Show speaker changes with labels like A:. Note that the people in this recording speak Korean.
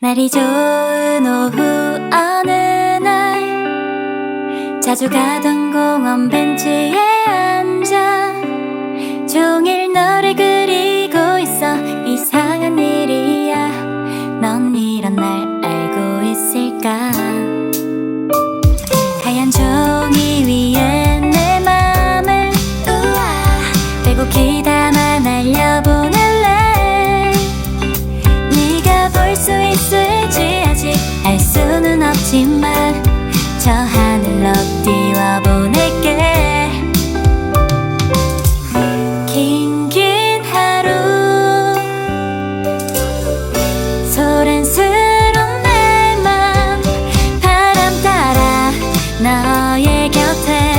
A: 날이 좋은 오후 어느 날 자주 가던 공원 벤치에 앉아 종일 너를 그리고 있어. 이상한 일이야. 넌 이런 날 알고 있을까 수 있을지 아직 알 수는 없지만 저 하늘로 띄워보낼게. 긴 긴 하루 소란스러운 내맘 바람 따라 너의 곁에.